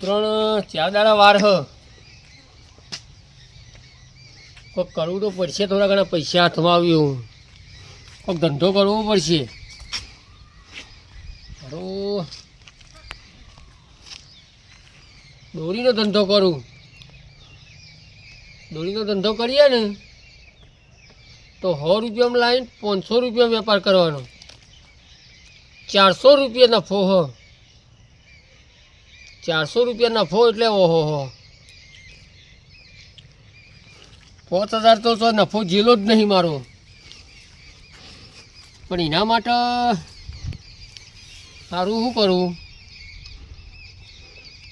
ઉત્તરાયણ ચાર દાડા વાર હ. કોઈક કરવું તો પડશે થોડા ઘણા પૈસા હાથમાં આવ્યું. કોઈક ધંધો કરવો પડશે. મારો દોરીનો ધંધો કરું. દોરીનો ધંધો કરીએ ને, તો સો રૂપિયામાં લાવીને પાંચસો રૂપિયા વેપાર કરવાનો. ચારસો રૂપિયા નફો હ. ચારસો રૂપિયા નફો એટલે ઓહો પાંચ હજાર તો નફો જેલો જ નહીં મારો. પણ એના માટે સારું શું કરું?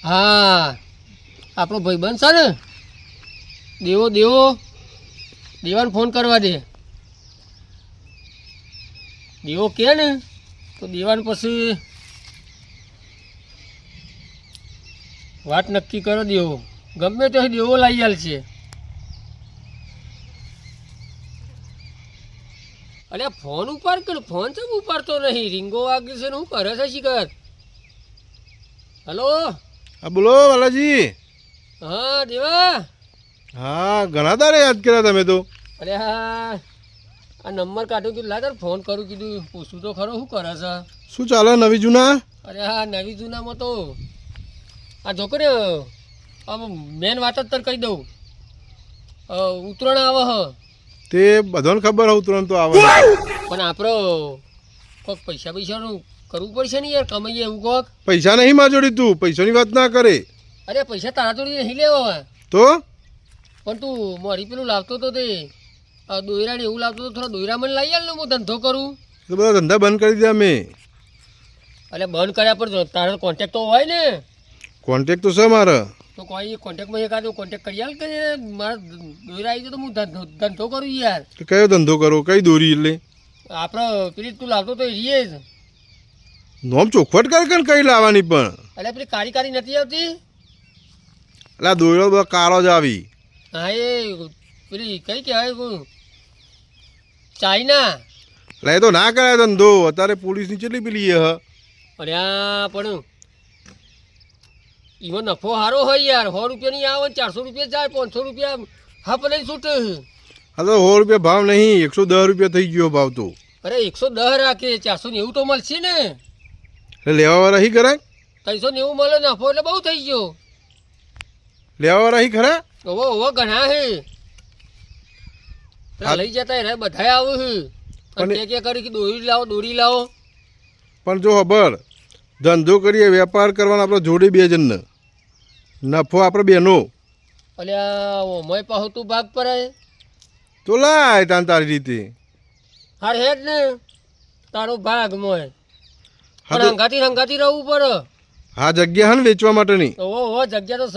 હા, આપણો ભાઈબંધ છે ને? દેવો દેવો, દેવાને ફોન કરવા દે. દેવો કે ને? તો દેવાને પછી વાત નક્કી કરો દેવો. ગમે તો દેવો લાવી આલ છે. અરે ફોન ઉપાડ કર ફોન ચમ ઉપાડતો નહીં? રીંગો વાગે છે ને હું કરે છે શિખર હલો? હા બોલો વાલાજી હા દેવા? હા ઘણા તારે યાદ કર્યા તમે તો. અરે હા. આ નંબર કાઢો કીધું. લાગે ફોન કરું કીધું. પૂછું તો ખરો શું કરે છે? શું ચાલે નવી જૂના? અરે હા નવી જૂનામાં તો આ છોકરી આમ મેન વાત જ તને કહી દઉં. અ, ઉત્તરાયણ આવે હ. તે બધાને ખબર હ તુરંત તો આવે. પણ આપણો કોઈક પૈસા પૈસાનું કરવું પડશે ને યાર કમાઈએ એવું કોક? પૈસા નહીં માં જોડી તું પૈસાની વાત ના કરે. અરે પૈસા તારા જોડી નહીં લેવા તો? પણ તું મારી પેલું લાવતો તો તે આ દોયરા ને એવું લાવતો તો થોડા દોયરા મને લઈ આલ હું ધંધો કરું. તો બધા ધંધા બંધ કરી દીધા મેં. અરે બંધ કર્યા પર તારો કોન્ટેક્ટ તો હોય ને. કોન્ટેક્ટ તો છે મારે. તો કોઈ કોન્ટેક્ટમાં એકાદો કોન્ટેક્ટ કરી આલ કે મારા દોરી આવી તો હું ધંધો કરું યાર. કયો ધંધો કરો? કઈ દોરી એટલે? આપણે પેલી તું લાવતો તો રીએ જ. નોમ ચોખવટ કર કર કઈ લાવવાની પણ? એટલે પેલી કાળી કાળી નથી આવતી? એટલે દોરો કાળો જ આવી. હા એ પેલી કઈ કહેવાય ચાઇના. એટલે એ તો ના કરાય ધંધો. અત્યારે પોલીસની કેટલી પેલી એ હ? અરે પણ એમાં નફો સારો હોય યાર. સો રૂપિયા નહીં આવે ચારસો રૂપિયા જાય પાંચસો રૂપિયા હા પણ છૂટ હા તો સો રૂપિયા ભાવ નહીં એકસો દસ રૂપિયા થઈ ગયો ભાવ તો. અરે એકસો દસ રાખે ચારસો નેવું તો મળશે ને. લેવાવાળા હી ખરા? ત્રણસો નેવું મળે નફો એટલે બહુ થઈ ગયો. લેવાવાળા હી ખરા? ઓવો ઓવો ઘણા હે. લઈ જતા રે બધા આવું હે. પણ અને કે કે કરી કે દોરી લાવો દોરી લાવો. પણ જો ખબર ધંધો કરીએ વેપાર કરવાનો આપણે જોડે બે જણને. નફો આપણે બેનો. અલ્યા ઓમય પાહો તું ભાગ પર તો લાય તાન તારી રીતે. હાર હેડ ને. તારો ભાગ મોય. હા પણ તો- હંગાતી હંગાતી રહેવું પડે હા જગ્યા હન વેચવા માટેની. ઓ ઓહો જગ્યા તો સ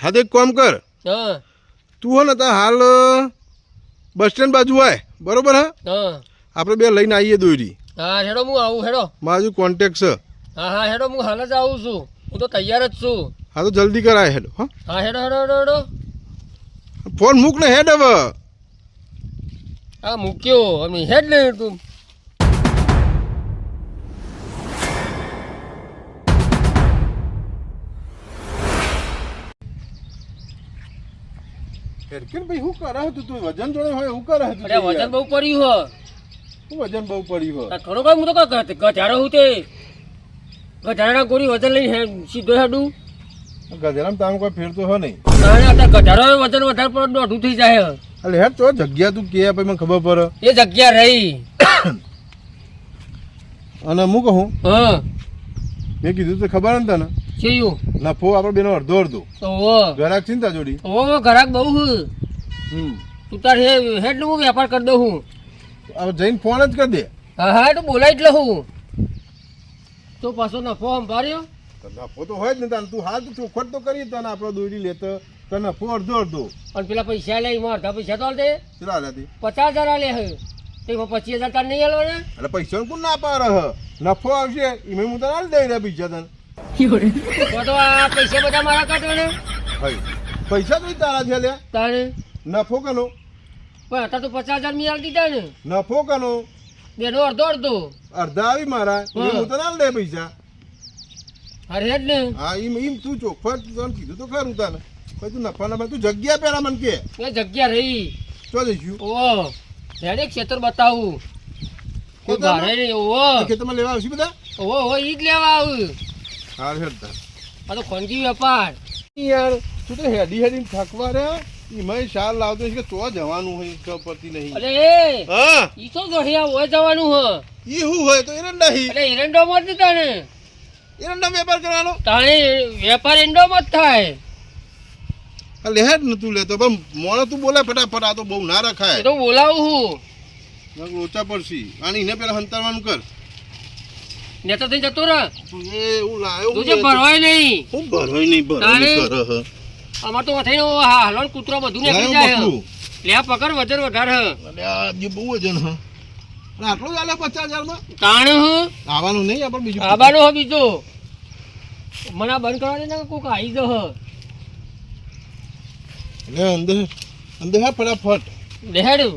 હા તો એક કામ કર. હા. તું હો ને તા હાલ બસ સ્ટેન્ડ બાજુ આય. બરોબર હા? હા. આપણે બે લઈને આવીએ દોરી હા હેડો હું આવું હેડો. મારું કોન્ટેક્ટ છે. હા હા હેડો હું હાલ જ આવું છું. હું તો તૈયાર જ છું. હા તો જલ્દી કરાય હેડો હા. હા હેડો હેડો હેડો હેડો. ફોન મૂક ને હેડ હવે. હા મૂક્યો. અમે હેડ ને તું. હેડકેન ભાઈ હું કરે તું? વજન જોડે હોય હું કરે અરે વજન બહુ પડ્યું હો હું વજન બહુ પડ્યું હોય? થોડો કઈ હું તો ગધારો હું તે ગધારાના ગોળી વજન લઈને સીધો હેડું. ગધેરામ તામ કોઈ ફેરતો હો નહીં. ગધારો વજન વધારે પડે દોઢું થઈ જાય. એટલે હેડ તો જગ્યા તું કે પછી મને ખબર પડે. એ જગ્યા રહી. અને હું કહું હા. મેં કીધું તો ખબર ને તને? છેયું નફો આપણે બેનો અડધો અડધો. ઓહો. ઘરાક ચિંતા જોડી? ઓહો ઘરાક બહુ હે હમ. તું તાર હે હેડનું હું વેપાર કરી દઉં હું. હવે જઈને ફોન જ કરી દે. હા હા તો બોલાય એટલે હું. તો પાછો નફો સંભાળ્યો? નફો તો હોય જ ને તને તું હાલ તો ચોખવટ તો કરી તને આપણો દોરી લેતો. તો નફો અડધો અડધો. અને પેલા પૈસા લે એમાં અડધા પૈસા તો દે. ચલા આલાથી પચાસ હજાર લે હે. તો એમાં પચીસ હજાર તાર નહીં આલવાના? એટલે પૈસા કોણ ના પાર હ? નફો આવશે એમાં હું તને હાલ દઈ રહ્યા પૈસા તને. તો તો આ પૈસા બધા મારા કાઢવાના? પૈસા તો તારા છે લે તારે? નફો કનો પણ અત્યારે તો પચાસ હજાર મિયાલ દીધા ને. નફો કનો? બેનો અડધો અડધો. અડધા આવી મારા. હું. તો ના દે પૈસા. અરે જ ને. હા એમ એમ તું ચોખવટ તને કીધું તો ખરું તને. પછી તું નફા ના તું જગ્યા પેલા મને કે. એ જગ્યા રહી. ચો જઈશું ઓ હેડે ક્ષેત્ર બતાવું. કોઈ? ભારે નહીં ઓ. ખેતરમાં લેવા આવશું બધા? ઓ ઓ ઈ જ લેવા આવું. હા હેડતા આ તો ખોનગી વેપાર. યાર તું તો હેડી હેડી થકવા રે એમાં શાલ લાવતો છે કે ચો જવાનું હોય ખબર પડતી નહીં. અરે હા? ઈ તો દોઢિયા હોય જવાનું હ હોય તો એરંડા હી. અરે એરંડો મત તાણે એરંડા વેપાર કરવાનો? તાણે વેપાર મત થાય. લે લેહેડ ને તું લેતો પણ મોણો તું બોલે ફટાફટ આ તો બહુ ના રખાય. તો બોલાવું હું. લોચા પડશી. આની એને પેલા હંતારવાનું કર. નેતા થઈ જતો રહે. તું એ એવું લાયો તું જે ભરવાય નહીં. હું ભરોય નહીં તારે? કર અમાર તો થઈને હાલો કૂતરો બધું નીકળી જાય લાયો લે પકડ વધારે વધારે હ. અરે બહુ વજન હ. આટલું જ આલે પચાસ હજારમાં? તાણે હ. આવવાનું નહીં આપણે બીજું આવવાનું હ બીજો. મને આ બંધ કરવા દે ને કોક આવી જ હ. લે અંદર અંદર હા ફટાફટ. દેહાડું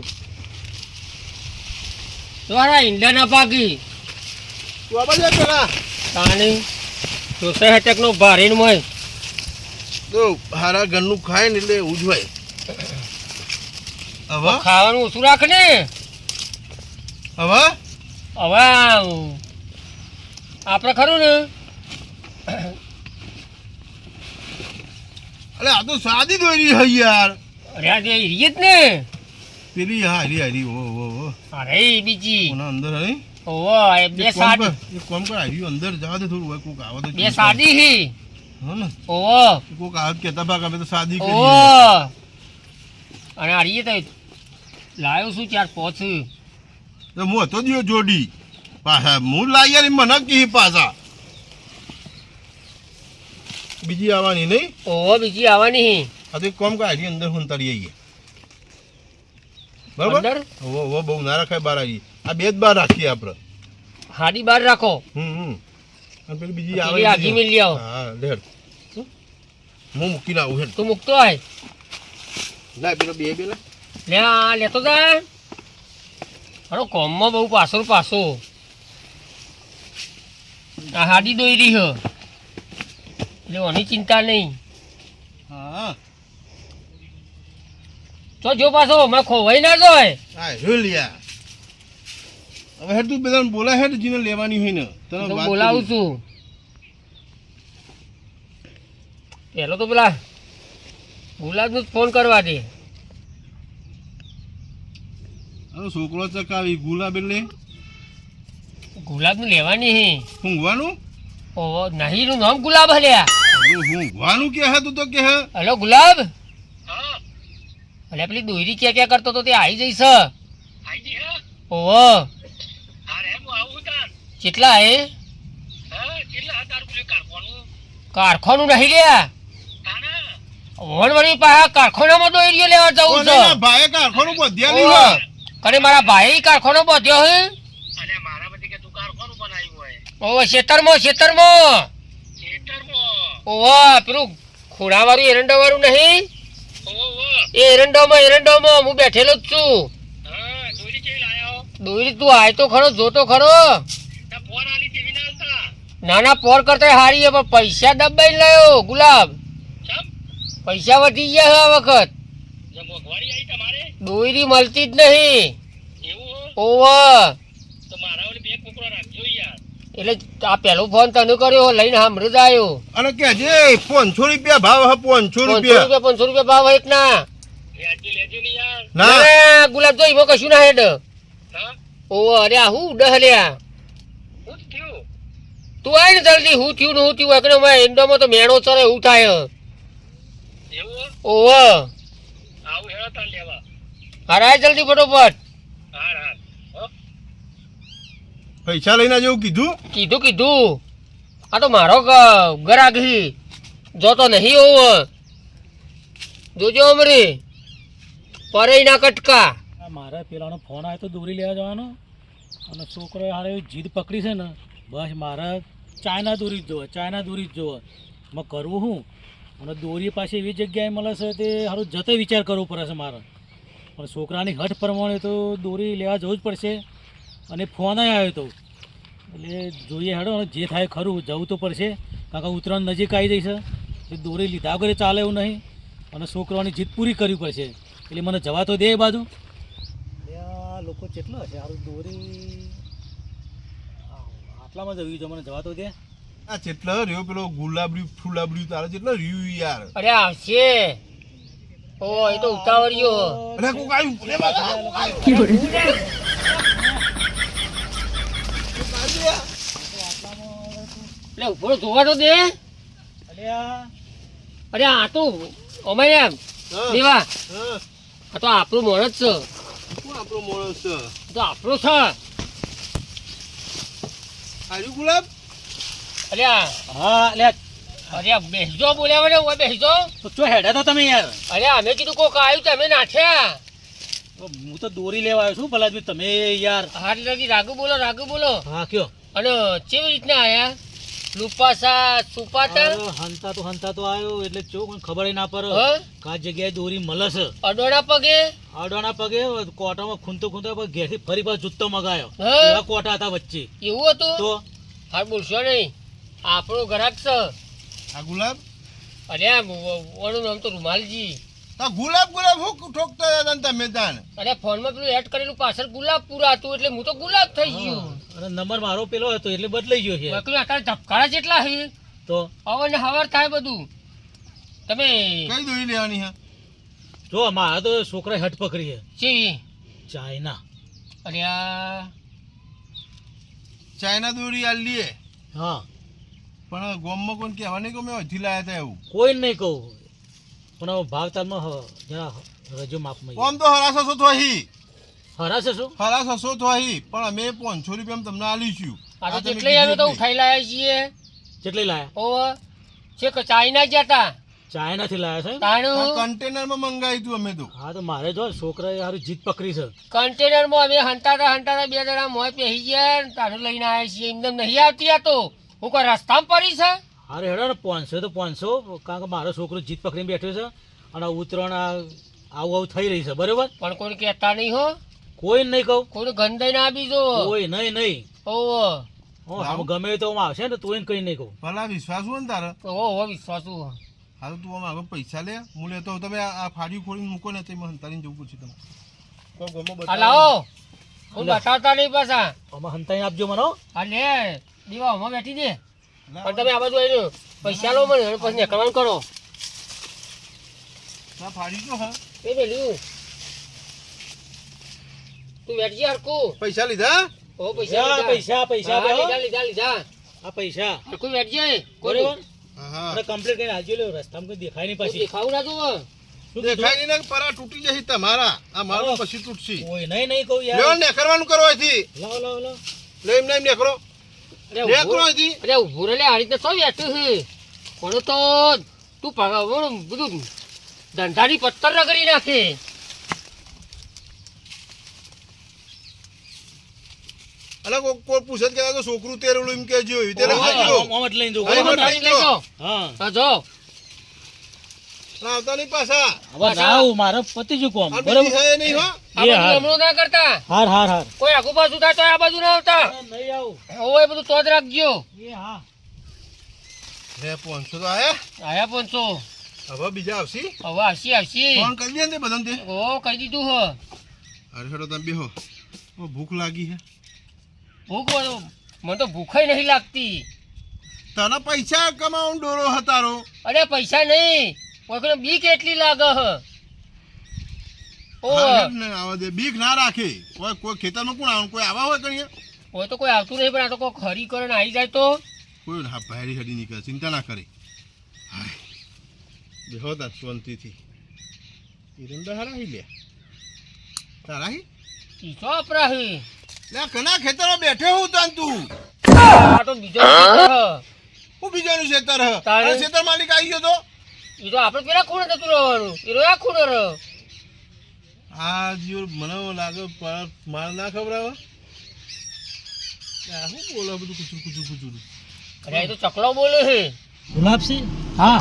તમારા ઈંડા ના પાકી. જાય પેલા. તાણે. સોસાય હટકનો ભારીન મોય. તો હારા ઘરનું ખાય ને એટલે ઉજવાય હવે? ખાવાનું ઓછું રાખ ને હવે હવે આપણે ખરું ને? અરે આ તો સાદી દોરી હઈ યાર. અરે આ જે હરી જ ને. પેલી હા હરી હરી ઓ ઓ ઓ. અરે બીજી. કોના અંદર હરી ઓવો બે એક કોમ સાડી કર હરી અંદર જવા દે થોડું હોય કોક આવે તો બે સાડી હી. હો ને. ઓવો કોક આવે તો ભાગ અમે તો ઓવો અને આ રીએ તો લાવ્યો છું ચાર પોચ? તો હું હતો દિયો જોડી. પાછા હું લાવી યાર મને કી પાછા. બીજી આવવાની નહીં? ઓવો બીજી આવવાની હી. આ તો કોમ કર હરી અંદર hunતાડી આવીએ બરાબર? ઓ ઓ બહુ ના રખાય બાર આવી આ બે જ બાર રાખીએ આપણે. હાડી બાર રાખો. હમ હમ. પેલી બીજી આવે આગી મિલ જાવ હા લેડ. હું મૂકીને લાવું હે તું મૂકતો હોય લે પેલો બે બે લે લે આ લેતો જા. અરે કોમમાં બહુ પાછો પાસો પાછો. આ હાડી દોઈ રહી હ. ઓની ચિંતા નહીં. હા. તો જો પાછો મેં ખોવાઈ ના જોય. હા હેલ યાર હવે હેડ તું બધા બોલા હેડ જીને લેવાની હોય ને તને બોલાવું છું. પેલો તો પેલા ગુલાબનું જ ફોન કરવા દે. છોકરો ચકાવી ગુલાબ એટલે ગુલાબનું લેવાની હે. ઊંઘવાનું ઓ નહીં નું નામ ગુલાબ હલ્યા હું ઊંઘવાનું કે હે તું તો કે હે? હલો ગુલાબ? અલ્યા પેલી દોયરી ક્યાં ક્યાં કરતો તો તે આવી જઈશ. ઓહો કેટલા હે? કારખાનું નહીં લ્યા વણ વળી પાછા કારખાનામાં દોયરીઓ લેવા જવું છે. ના કારખાનું બધ્યા નહીં ઓહો. મારા ભાઈ કારખાનો બધ્યો હે? ઓહો ખેતરમાં ખેતરમાં. ઓહો પેલું ખોડા વાળું એરંડો વાળું નહીં એ એરંડોમાં એરંડોમાં હું બેઠેલો જ છું. દોરી તું આય તો ખરો જોતો ખરો. ના ના પોર કરતા હારી પણ પૈસા દબાઈ લાયો ગુલાબ. પૈસા વધી ગયા આ વખત. દોયરી મળતી જ નહીં. ઓવ. એટલે આ પેલો ફોન તને કર્યો લઈને જ આવ્યો અને કે જે પાંચસો રૂપિયા ભાવ હા પાંચસો રૂપિયા. રૂપિયા પાંચસો રૂપિયા ભાવ એક ના ના. ના, ગુલાબ જો એમાં કશું ના હેડ. ઓવ અરે આ હું ડહ લ્યા. તું આય ને જલ્દી હું થયું ને હું થયું એકને મેં ઇન્ડોમાં તો મેણો ચરે એવું થાય. ઓવ હાર આય જલ્દી ફટોફટ. પૈસા લઈને જેવું કીધું? કીધું કીધું. આ તો મારો ગરાગી. જોતો નહીં હોવ. જોજો અમરી. પરે ના કટકા. આ મારે પેલાનો ફોન આવ્યો તો દોરી લેવા જવાનો. અને છોકરો હારે જીદ પકડી છે ને. બસ મારે ચાઇના દોરી જ જોવે ચાઇના દોરી જ જોવે. મેં કરવું શું અને દોરી પાસે એવી જગ્યાએ મળે છે તે સારું જતે વિચાર કરવો પડે છે મારે. પણ છોકરાની હઠ પ્રમાણે તો દોરી લેવા જવું જ પડશે. અને ફોન આવ્યો તો. એટલે જોઈએ હેડો જે થાય ખરું, જવું તો પડશે. કારણ કે ઉત્તરાયણ નજીક આવી જઈ છે. એ દોરી લીધા વગર ચાલે એવું નહીં. અને છોકરાઓની જીત પૂરી કરવી પડશે. એટલે મને જવા તો દે એ બાજુ. લોકો કેટલો છે? સારું દોરી આટલામાં જવી છે. મને જવા તો દે. આ જેટલો રહ્યો પેલો ગુલાબરી ફૂલાબરી તારે જેટલો રહ્યું યાર. અરે આવશે. ઓ એ તો ઉતાવળિયો. અરે કોક આવ્યું. લે બાબા. ઊભો જોવા તો દે. અરે આ અરે આ તો અમારે એમ. દેવા. આ તો આપણું મોણ જ છે. શું આપણો માણસ છે? તો આપણું છે. આવ્યું ગુલાબ. અરે હા લે. અરે બેસજો બોલ્યા મને ઓય બેસજો. તો ચો હેડા તો તમે યાર? અરે અમે કીધું કોક આવ્યું તમે નાખ્યા. હું તો દોરી લેવા આવ્યો છું ભલા તમે યાર. હાથ લગી રાગુ બોલો રાગુ બોલો. હા કયો? અને કેવી રીતના આયા? લુપાસા સુપાતા હંતા તો હંતા તો આવ્યો એટલે ચો કોઈ ખબર ના પડે. કા જગ્યાએ દોરી મળસ અડોડા પગે? અડોડા પગે કોટામાં ખૂંતો ખૂંતો પર ઘેરથી ફરી પાછો જૂતો મગાયો. હા? એવા કોટા હતા વચ્ચે. એવું હતું? તો? હા બોલશો નહીં. આપણો ગ્રાહક છે. આ ગુલાબ? અરે ઓનું નામ તો રૂમાલજી. આ ગુલાબ ગુલાબ હું ઠોકતો હતા તમે તાન અરે ફોનમાં પેલું એડ કરેલું પાછળ ગુલાબ પૂરા હતું એટલે હું તો ગુલાબ થઈ ગયું. અને નંબર મારો પેલો હતો એટલે બદલાઈ ગયો છે. બાકી અત્યારે ધબકારા જેટલા છે. તો? હવે ને હવાર થાય બધું. તમે કઈ દોરી લેવાની હા જો મારા તો છોકરા હટ પકડી છે. ચી ચાઇના. અરે આ ચાઇના દોરી આ લીએ હા. પણ ગોમમાં કોણ કહેવા નહીં ગમે મેં હજી લાયા હતા એવું. કોઈ નહીં કહું. પણ ભાવ તાલમાં હ- જરા રજો માપમાં આમ તો અહીં. હરાસ હશો હરાસ હશો તો થોહી પણ અમે પાંચસો રૂપિયા તમને આલીશું. આ તો જેટલે અમે તો ઉઠાઈ લાયા છીએ. જેટલે લાયા? ઓ છે કે ચાઇના જતા ચાઇનાથી લાયા છે તાણું? કન્ટેનરમાં મંગાવી તું અમે તો. હા તો મારે જો છોકરાએ હારું જીત પકડી છે. કન્ટેનરમાં અમે હંટાતા હંટાતા બે જણા મોય પહેરી ગયા ને તારું લઈને આવ્યા છીએ. એમને નહીં આવતી આ તો. હું કોઈ રસ્તામાં પડી છે? અરે હેડો ને પાંચસો તો પાંચસો કારણ કે મારો છોકરો જીત પકડીને બેઠો છે અને ઉતરણ આ આવું આવું થઈ રહી છે બરોબર? પણ કોઈ કહેતા નહીં હો. કોઈ નહીં કહું. કોઈ ગંદાઈ ના આપી કોઈ નહીં નહીં. ઓહો. ગમે તો આમ આવશે ને તોય કઈ નહીં કહું. ભલા વિશ્વાસ હોય ને તારે? ઓહો હોય. હાલ તું આમ આગળ પૈસા લે. હું લેતો તો તમે આ ફાડ્યું ખોડી મૂકો ને તે હંતારીને જવું પૂછ્યું તમે કોઈ ગમો હું બતાવતા નહીં પાછા. અમે હંતાઈ આપજો મને હા. લે. દીવા હમણાં બેઠી દે. પણ તમે આ બાજુ આવીને પૈસા લો મને પછી નીકળવાનું કરો. આ ફાડ્યું હા. એ પેલું તું બેઠજી હરકું પૈસા લીધા? ઓ પૈસા પૈસા પૈસા હા, બે હો. લીધા લીધા લીધા. આ પૈસા. હરકું બેઠજે બરોબર? કોઈ કમ્પ્લીટ કરીને હાલજો લ્યો રસ્તામાં કોઈ દેખાય નહીં પાછી. દેખાવું ના જોવો દેખાય નહીં પરા તૂટી જશે તમારા. આ મારો પછી તૂટશે. કોઈ નહીં નહીં કહું ને કરવાનું કરો અહીંથી. લાવો લાવો લાવો. લે એમ ને એમ અહીંથી અરે ઊભો રે આ રીતે શું બેઠું છે કોણ તો તું બધું ધંધાની પથ્થર રગડી નાખે અલા કોઈ પૂછે કે છોકરું તેરેલું એમ કે જોયું તે ઓહો. લખાઈ ગયો આમ- આમ જ લઈને જવું અરે, બરોબર ને? બરાબર. લઈ જાઓ. હા જો આવતા નહીં પાછા. હવે જાવ મારે પતી ગયું કોમ. બરોબર? છે નહીં હો? આ એ બધું હાર. હમણું ના કરતા? હાર હાર હાર. કોઈ આગુ પાછું થાય તો આ બાજુ ના આવતા? નહીં આવું. ઓય બધું તો જ રાખજો. એ હા. લે પાંચસો તો આયા. આયા પાંચસો. હવે બીજા આવશે. હવે આવશી આવશી. ફોન કરી દે ને બધાને તે. ઓ કહી દીધું હ. અરે હેડો તમે બેહો. ઓ ભૂખ લાગી હે. ભૂખ વાળો- મને તો ભૂખાઈ નહીં લાગતી. તને પૈસા કમાવાનો ડોરો હતારો અરે પૈસા નહીં. કોઈ બીક એટલી લાગે હ. ઓ હા, હેડ ને આવા દે. બીક ના રાખે. કોઈ કોઈ ખેતરમાં કોણ આવે કોઈ આવા હોય કણીએ? હોય તો કોઈ આવતું નહીં પણ આ તો કોઈ ખરી કરીને આવી જાય તો. કોઈ હા ભારી હડી નીકળે. ચિંતા ના કરે. બેહો તાર શાંતિથી ઈરંડા હરાહી લે. તારાહી ઈસો અપરાહી. લે કના ખેતરમાં બેઠે હું તાન તું. આ તો બીજો હું. બીજાનું ખેતર હ? તારે? ખેતર માલિક આવી ગયો તો? ઈ તો આપણે પેલા ખૂણે જતું રહેવાનું. એ તો આ ખૂણે રહ્યો આ જીવ મને લાગે માર ના ખબર આવે શું બોલે બધું કુચુર કુચુર કુચુર. અરે તો ચકલો બોલે છે. ગુલાબસિંહ? હા.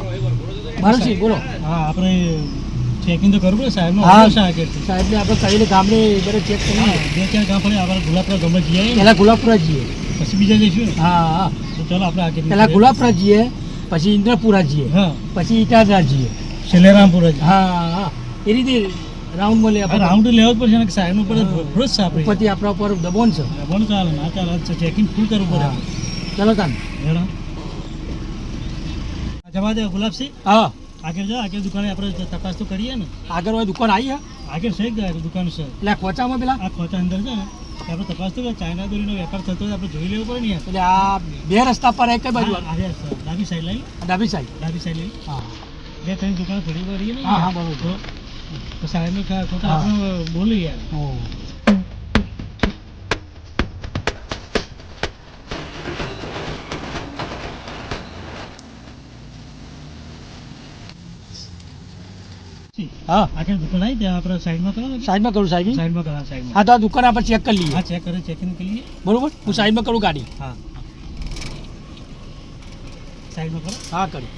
મારસિંહ બોલો. હા આપણે ચેકિંગ તો કરવું પડે સાહેબનો હા. સાહેબને આપણે કહીને ગામને બધા ચેક કરીએ બે ચાર ગામ પડે આપણે ગુલાબપુરા ગામમાં જઈએ. પહેલાં ગુલાબપુરા જઈએ. પછી બીજા જઈશું. હા હા. તો ચાલો આપણે આગળ પેલા ગુલાબપુરા જઈએ. પછી ઇન્દ્રપુરા જઈએ હા. પછી ઇટાદરા જઈએ છેલ્લે રામપુર હા હા. એ રીતે રાઉન્ડ મળે આ રાઉન્ડ લેવો પડશે ને સાઈડ ઉપર ફ્રોસ સાપડી ઉપરથી આપણા ઉપર દબોન છે. દબોન ચાલે ના ચાલે ચેકિંગ ફૂલ કરવું પડે. ચલો તાન જવા દે ગુલાબસિંહ. હા. આગળ જા આગળ દુકાને આપણે તપાસ તો કરીએ ને. આગળ હોય દુકાન આવી આગળ છે દુકાન છે. એટલે ખોચામાં પેલા? આ ખોચા અંદર છે ને. આપણે તપાસ તો. ચાઇના દોરીનો વેપાર થતો હોય આપણે જોઈ લેવું પડે ને એટલે આ બે રસ્તા પર એક બાજુ. ડાબી સાઈડ લઈ ડાબી સાઈડ ડાબી સાઈડ લઈ હા બે ત્રણ દુકાન થોડી વાર હા, હા, બરોબર. તો. આપણે બોલી યાર ઓ હા. આખી દુકાન આવી ત્યાં આપણે સાઈડમાં કરો સાઈડમાં કરું સાહેબ સાઈડમાં કરો સાઈડમાં. હા તો આ દુકાન આપણે ચેક કરી લઈએ. હા ચેક કરે ચેકિંગ કરી લઈએ. બરોબર? હું સાઈડમાં કરું ગાડી? હા. સાઈડમાં કરો. હા કરી.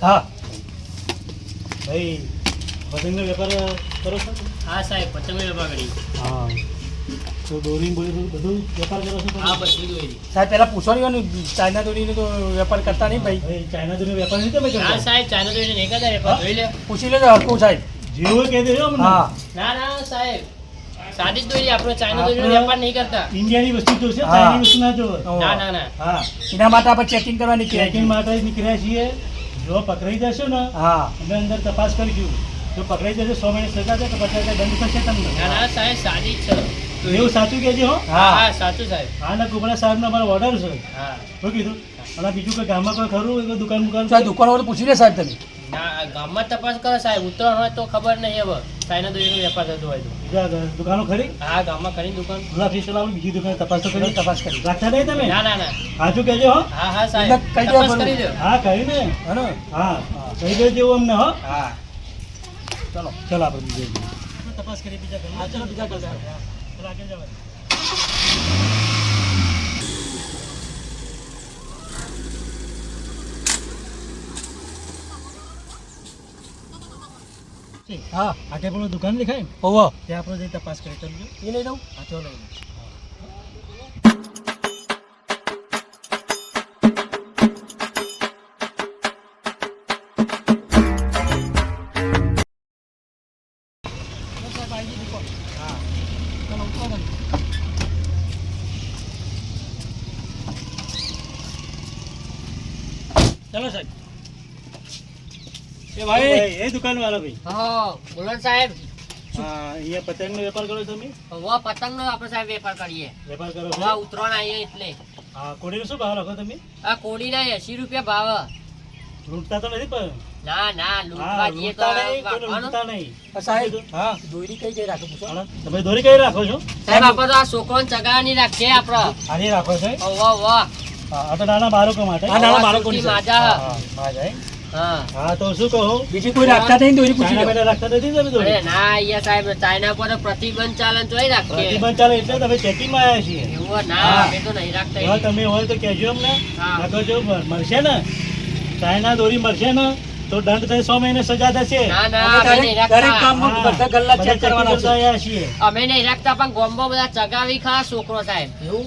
હા. ભાઈ પતંગનો વેપાર કરો છો? હા સાહેબ પતંગ વેપાર કરી હા. તો દોરી બધું વેપાર કરો છો હા બધું દોરી સાહેબ પહેલા પૂછવાનું ને ચાઇના દોરીનો તો વેપાર કરતા નહીં ભાઈ. ચાઇના દોરીનો વેપાર નહીં તમે હા સાહેબ ચાઇના દોરીનો નહીં કરતા વેપાર જોઈ લે. પૂછી લેજો હરકું સાહેબ. જેવું કહી દેજો અમને. હા. ના ના સાહેબ. સાદી જ દોરી આપણો ચાઇના દોરીનો વેપાર નહીં કરતા. ઇન્ડિયાની વસ્તુ જોશે હા. ચાઇની વસ્તુ ના જોવે. ના ના ના. હા. એના માટે આપણે ચેકિંગ કરવાની ચેકિંગ માટે જ નીકળ્યા છીએ. જો પકડાઈ જશો ને હા. અમે અંદર તપાસ કરીશું. જો પકડાઈ જશે સો મહિને સજા છે તો પચાસ હજાર દંડ થશે ના તમને ના સાહેબ સાદી જ છે. તો એવું સાચું કહેજો હો. હા. હા સાચું સાહેબ. હા ના સાહેબ સાહેબનો અમારો ઓર્ડર છે. હા. શું કીધું અને બીજું કોઈ ગામમાં કોઈ ખરું? કોઈ દુકાન મુકાન સાહેબ દુકાન વાળું પૂછી લે સાહેબ તમે. ના ગામમાં તપાસ કરો સાહેબ. ઉત્તરાયણ હોય તો ખબર નહીં હવે. ચાઇના દોરીનો વેપાર થતો હોય તો. દુકાનો ખરી? હા ગામમાં ખરી દુકાન. ગુલાબ ફિશ લાવું બીજી દુકાન તપાસ તો કરી. તપાસ કરી. રાખતા નહીં તમે? ના ના ના. હાજુ કહેજો હો. હા હા સાહેબ. તપાસ બોલો. કરી દો. હા કહી ને હા હા કહી દેજો અમને હો. હા. ચલો. ચલો આપણે બીજે તપાસ કરી બીજા હા ચલો બીજા જવાય હા આગળ પેલો દુકાન દેખાય ને? ઓવો ત્યાં આપણે જઈ તપાસ કરી ચાલજો એ લઈ લઉં. હા લઈ ચલો ભાઈ એ દુકાન વાળા ભાઈ. હા બોલો સાહેબ. હા અહીંયા પતંગનો વેપાર કરો છો તમે? વા પતંગનો આપણે સાહેબ વેપાર કરીએ. વેપાર કરો હા છો ઉત્તરાયણ આવીએ એટલે. હા કોડીનો શું ભાવ રાખો તમે? આ કોડીના 80 રૂપિયા ભાવ. લૂંટતા તો નથી પણ. ના ના લૂંટવા જઈએ તો લૂંટતા નહીં સાહેબ હા. દોરી કઈ કઈ રાખો પૂછો? તમે દોરી કઈ રાખો છો? સાહેબ આપણે તો આ છોકરો ચગાવવાની રાખીએ આપણે. આની રાખો છો? વાહ વાહ આ તો નાના બાળકો માટે. આ નાના બાળકોની છે. માજા. હા, તો શું કહો? બીજી કોઈ રાખતા નહીં દોરી પૂછી ચાઇના રાખતા નથી તમે અરે ના અહીંયા સાહેબ ચાઇના પર પ્રતિબંધ ચાલન જોઈ રાખીએ. પ્રતિબંધ ચાલે એટલે તમે ચેકિંગમાં આવ્યા છીએ. એવું ના અમે તો નહીં રાખતા એવા. તમે હોય તો કહેજો અમને. હા. તો જો મળશે ને? ચાઇના દોરી મળશે ને? તો દંડ થઈ સો મહિને સજા થશે. દરેક- કામમાં બધા ગલ્લા ચેક કરવાના છે. અમે નહીં રાખતા પણ ગોમ્બો બધા ચગાવી ખા છોકરો સાહેબ. એવું?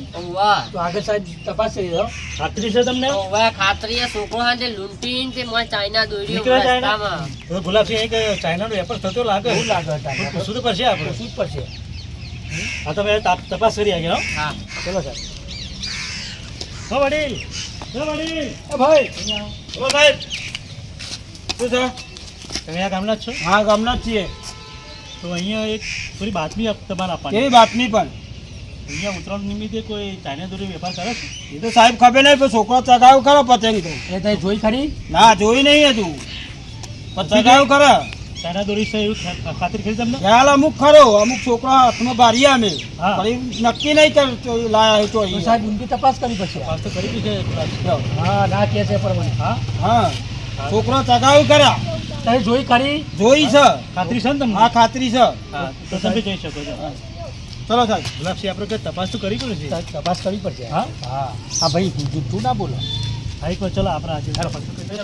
આગળ સાહેબ તપાસ કરી દો ખાતરી છે તમને? ખાતરી છોકરો લૂંટીને તે ચાઇના દોર્યો નીકળે રસ્તામાં ગુલાબસિંહ એક ચાઇનાનો વેપાર થતો લાગે? એવું લાગે શું પડશે આપણે? શું પડશે હા તમે તપાસ કરી આગળ હો. હા. ચલો સાહેબ. હો વડીલ. હો વડીલ. ભાઈ. હો સાહેબ. શું છે? તમે આ ગામના જ છો? હા ગામના જ છીએ. તો અહીંયા એક થોડી બાતમી તમારા તમારે આપવાની કેવી બાતમી પણ? અહીંયા ઉત્તરાયણ નિમિત્તે કોઈ ચાઇના દોરી વેપાર કરે છે? એ તો સાહેબ ખબર નહીં પણ છોકરો ચગાવ કરો પતંગ તો. એ તઈ જોઈ ખરી. ના જોઈ નહીં હજુ. ચગાવ કરે ચાઇના દોરી છે એવું ખાતરી ખરી તમને? ખ્યાલ અમુક ખરો અમુક છોકરા હાથમાં બારી અમે હા. પણ નક્કી નહીં કર લાયા તો સાહેબ ઊંધી તપાસ કરી પછી તપાસ તો કરી છે. હા ના કે છે પ્રમાણે. હા હા. છોકરો ચગાવ કર્યા. તમે જોઈ ખરી જોઈ છે. ખાતરી છે ને તમને? હા ખાતરી છે. હા તો તમે જોઈ શકો છો. ચલો સાહેબ ગુલાબસિંહ આપણે કઈ તપાસ તો કરી પડે છે. તપાસ કરવી પડશે. હા? હા. હા ભાઈ તું ના બોલો. એક વાર ચલો આપણે આજે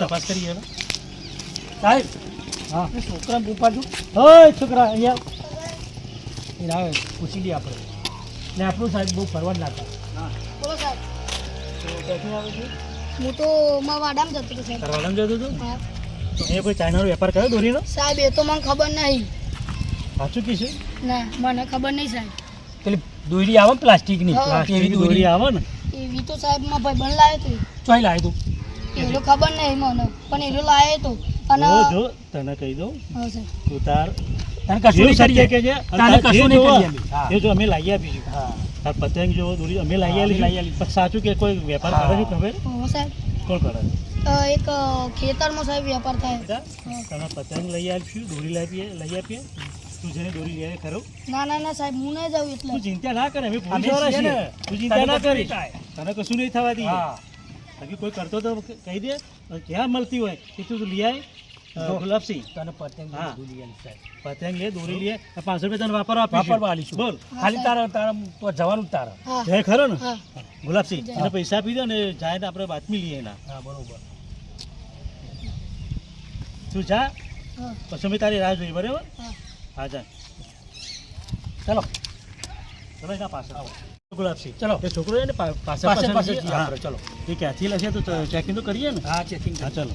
તપાસ કરીએ સાહેબ હા. છોકરા ઉપાડું હોય છોકરા અહીંયા. એ પૂછી લઈએ આપણે. ને આપણું સાહેબ બહુ ફરવા જ હા બોલો સાહેબ. આવે છે. હું તો મારા વાડામાં જતો હતો સાહેબ. કરવાડામાં જતો હતો હા. તો એ કોઈ ચાઇનાનો વેપાર કર્યો દોરીનો સાહેબ એ તો મને ખબર નહીં. સાચું કીધું? ના મને ખબર નહીં સાહેબ. પેલી દોરી આવે ને પ્લાસ્ટિકની? એવી દોરી આવે ને? એવી તો સાહેબમાં ભાઈ બન લાવ્યો તો ચોઈ લાવ્યો તું? એનો ખબર નહીં મને પણ એનો લાવ્યો તો. અને જો જો તને કહી દઉં. હા સાહેબ. તું તાર તને કશું નહીં કરીએ કે છે તને કશું નહીં કરીએ અમે. એ જો અમે લાવી આપીશું. તાર પતંગ જો દોરી અમે લાવી હા, લઈ લાવી આલી પણ સાચું કે કોઈ વેપાર હા. કરે છે ખબર? હા સાહેબ. કોણ કરે? એક ખેતરમાં સાહેબ વેપાર થાય. તમે તને પતંગ લઈ આવીશું દોરી લાવીએ લઈ આપીએ. તું જેને દોરી લઈ આવે ખરો. ના ના ના સાહેબ હું નહીં જાઉં એટલે. તું ચિંતા ના કરે અમે પોલીસવાળા છીએ ને. તું ચિંતા ના કરી તને કશું નહીં થવા દઈએ બાકી કોઈ કરતો તો કહી દે. ક્યાં મળતી હોય એ તું લઈ આય. ગુલાબસિંહ. તને પતંગ હા. ભૂલી ગયા સાહેબ. પતંગ લે દોરી લે. પાંચસો રૂપિયા તને વાપરવા વાપરવા આલીશું. બોલ. ખાલી તારા તારા તો જવાનું તારા. હા. ખરો ને? ગુલાબસિંહ એને પૈસા આપી દે ને જાય આપણે બાતમી લઈએ એના. હા બરોબર. તું જા. પછી અમે તારી રાહ જોઈ બરાબર? હા. જા. ચાલો. ચલો એના પાસે આવો? ગુલાબસિંહ. ચલો. એ છોકરો છે ને પાસે પાસે જઈએ. જઈએ. ચલો. એ ક્યાંથી લશે તો? ચેકિંગ તો કરીએ ને? હા ચેકિંગ હા ચાલો.